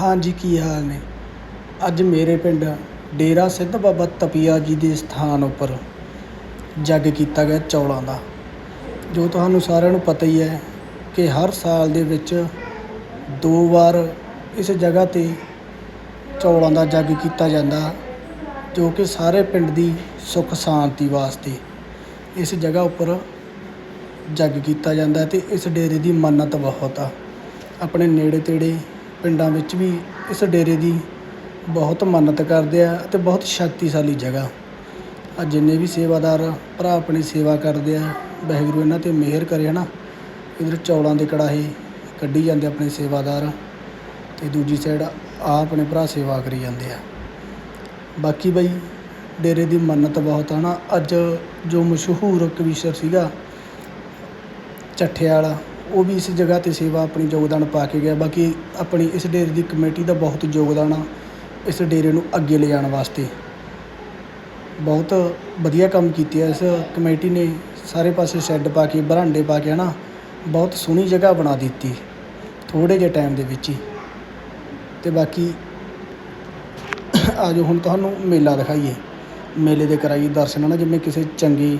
ਹਾਂਜੀ, ਕੀ ਹਾਲ ਨੇ? ਅੱਜ ਮੇਰੇ ਪਿੰਡ ਡੇਰਾ ਸਿੱਧ ਬਾਬਾ ਤਪੀਆ ਜੀ ਦੇ ਸਥਾਨ ਉੱਪਰ ਜੱਗ ਕੀਤਾ ਗਿਆ ਚੌਲਾਂ ਦਾ, ਜੋ ਤੁਹਾਨੂੰ ਸਾਰਿਆਂ ਨੂੰ ਪਤਾ ਹੀ ਹੈ ਕਿ ਹਰ ਸਾਲ ਦੇ ਵਿੱਚ ਦੋ ਵਾਰ ਇਸ ਜਗ੍ਹਾ 'ਤੇ ਚੌਲਾਂ ਦਾ ਜੱਗ ਕੀਤਾ ਜਾਂਦਾ, ਜੋ ਕਿ ਸਾਰੇ ਪਿੰਡ ਦੀ ਸੁੱਖ ਸ਼ਾਂਤੀ ਵਾਸਤੇ ਇਸ ਜਗ੍ਹਾ ਉੱਪਰ ਜੱਗ ਕੀਤਾ ਜਾਂਦਾ ਅਤੇ ਇਸ ਡੇਰੇ ਦੀ ਮੰਨਤ ਬਹੁਤ ਆ। ਆਪਣੇ ਨੇੜੇ ਤੇੜੇ ਪਿੰਡਾਂ ਵਿੱਚ ਵੀ ਇਸ ਡੇਰੇ ਦੀ ਬਹੁਤ ਮੰਨਤ ਕਰਦੇ ਆ ਅਤੇ ਬਹੁਤ ਸ਼ਕਤੀਸ਼ਾਲੀ ਜਗ੍ਹਾ। ਆ ਜਿੰਨੇ ਵੀ ਸੇਵਾਦਾਰ ਭਰਾ ਆਪਣੀ ਸੇਵਾ ਕਰਦੇ ਆ, ਵਾਹਿਗੁਰੂ ਇਹਨਾਂ 'ਤੇ ਮਿਹਰ ਕਰੇ ਹੈ ਨਾ ਇੱਧਰ ਚੌਲਾਂ ਦੇ ਕੜਾਹੇ ਕੱਢੀ ਜਾਂਦੇ ਆਪਣੇ ਸੇਵਾਦਾਰ ਅਤੇ ਦੂਜੀ ਸਾਈਡ ਆ ਆਪਣੇ ਭਰਾ ਸੇਵਾ ਕਰੀ ਜਾਂਦੇ ਆ। ਬਾਕੀ ਬਈ, ਡੇਰੇ ਦੀ ਮੰਨਤ ਬਹੁਤ ਆ ਨਾ ਅੱਜ ਜੋ ਮਸ਼ਹੂਰ ਕਵੀਸ਼ਰ ਸੀਗਾ ਚੱਠੇ ਵਾਲਾ ਉਹ ਵੀ ਇਸ ਜਗ੍ਹਾ 'ਤੇ ਸੇਵਾ ਆਪਣੀ ਯੋਗਦਾਨ ਪਾ ਕੇ ਗਿਆ। ਬਾਕੀ ਆਪਣੀ ਇਸ ਡੇਰੇ ਦੀ ਕਮੇਟੀ ਦਾ ਬਹੁਤ ਯੋਗਦਾਨ ਆ ਇਸ ਡੇਰੇ ਨੂੰ ਅੱਗੇ ਲਿਜਾਣ ਵਾਸਤੇ। ਬਹੁਤ ਵਧੀਆ ਕੰਮ ਕੀਤੇ ਆ ਇਸ ਕਮੇਟੀ ਨੇ। ਸਾਰੇ ਪਾਸੇ ਸ਼ੈੱਡ ਪਾ ਕੇ, ਬਰਾਂਡੇ ਪਾ ਕੇ ਹਨਾ, ਬਹੁਤ ਸੋਹਣੀ ਜਗ੍ਹਾ ਬਣਾ ਦਿੱਤੀ ਥੋੜ੍ਹੇ ਜਿਹੇ ਟਾਈਮ ਦੇ ਵਿੱਚ ਹੀ। ਅਤੇ ਬਾਕੀ ਆਜੋ ਹੁਣ ਤੁਹਾਨੂੰ ਮੇਲਾ ਦਿਖਾਈਏ। ਮੇਲੇ ਦੇ ਕਰਾਈਏ ਦਰਸ਼ਨ ਨਾ ਜਿਵੇਂ ਕਿਸੇ ਚੰਗੀ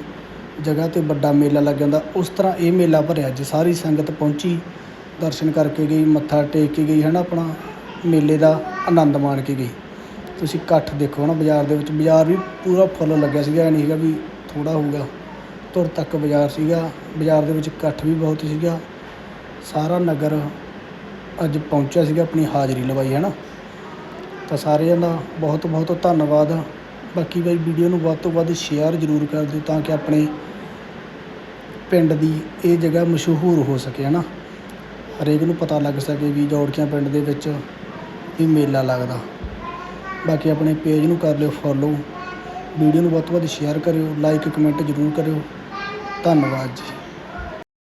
ਜਗ੍ਹਾ 'ਤੇ ਵੱਡਾ ਮੇਲਾ ਲੱਗ ਜਾਂਦਾ। ਉਸ ਤਰ੍ਹਾਂ ਇਹ ਮੇਲਾ ਭਰਿਆ ਅੱਜ ਸਾਰੀ ਸੰਗਤ ਪਹੁੰਚੀ, ਦਰਸ਼ਨ ਕਰਕੇ ਗਈ, ਮੱਥਾ ਟੇਕ ਕੇ ਗਈ ਹੈ ਨਾ ਆਪਣਾ ਮੇਲੇ ਦਾ ਆਨੰਦ ਮਾਣ ਕੇ ਗਈ। ਤੁਸੀਂ ਇਕੱਠ ਦੇਖੋ ਨਾ ਬਾਜ਼ਾਰ ਦੇ ਵਿੱਚ, ਬਾਜ਼ਾਰ ਵੀ ਪੂਰਾ ਫੁੱਲ ਲੱਗਿਆ ਸੀਗਾ, ਇਹ ਨਹੀਂ ਸੀਗਾ ਵੀ ਥੋੜ੍ਹਾ ਹੋਊਗਾ ਤੁਰ ਤੱਕ ਬਾਜ਼ਾਰ ਸੀਗਾ। ਬਾਜ਼ਾਰ ਦੇ ਵਿੱਚ ਇਕੱਠ ਵੀ ਬਹੁਤ ਸੀਗਾ। ਸਾਰਾ ਨਗਰ ਅੱਜ ਪਹੁੰਚਿਆ ਸੀਗਾ, ਆਪਣੀ ਹਾਜ਼ਰੀ ਲਵਾਈ ਹੈ ਨਾ ਤਾਂ ਸਾਰਿਆਂ ਦਾ ਬਹੁਤ ਬਹੁਤ ਧੰਨਵਾਦ। ਬਾਕੀ ਬਾਈ ਵੀਡੀਓ ਨੂੰ ਵੱਧ ਤੋਂ ਵੱਧ ਸ਼ੇਅਰ ਜ਼ਰੂਰ ਕਰ ਦਿਓ ਤਾਂ ਕਿ ਆਪਣੇ ਪਿੰਡ ਦੀ ਇਹ ਜਗ੍ਹਾ ਮਸ਼ਹੂਰ ਹੋ ਸਕੇ ਹੈ ਨਾ ਹਰੇਕ ਨੂੰ ਪਤਾ ਲੱਗ ਸਕੇ ਵੀ ਜੋੜਕੀਆਂ ਪਿੰਡ ਦੇ ਵਿੱਚ ਵੀ ਮੇਲਾ ਲੱਗਦਾ। ਬਾਕੀ ਆਪਣੇ ਪੇਜ ਨੂੰ ਕਰ ਲਿਓ ਫੋਲੋ ਵੀਡੀਓ ਨੂੰ ਵੱਧ ਤੋਂ ਵੱਧ ਸ਼ੇਅਰ ਕਰਿਓ ਲਾਈਕ ਕਮੈਂਟ ਜ਼ਰੂਰ ਕਰਿਓ। ਧੰਨਵਾਦ ਜੀ।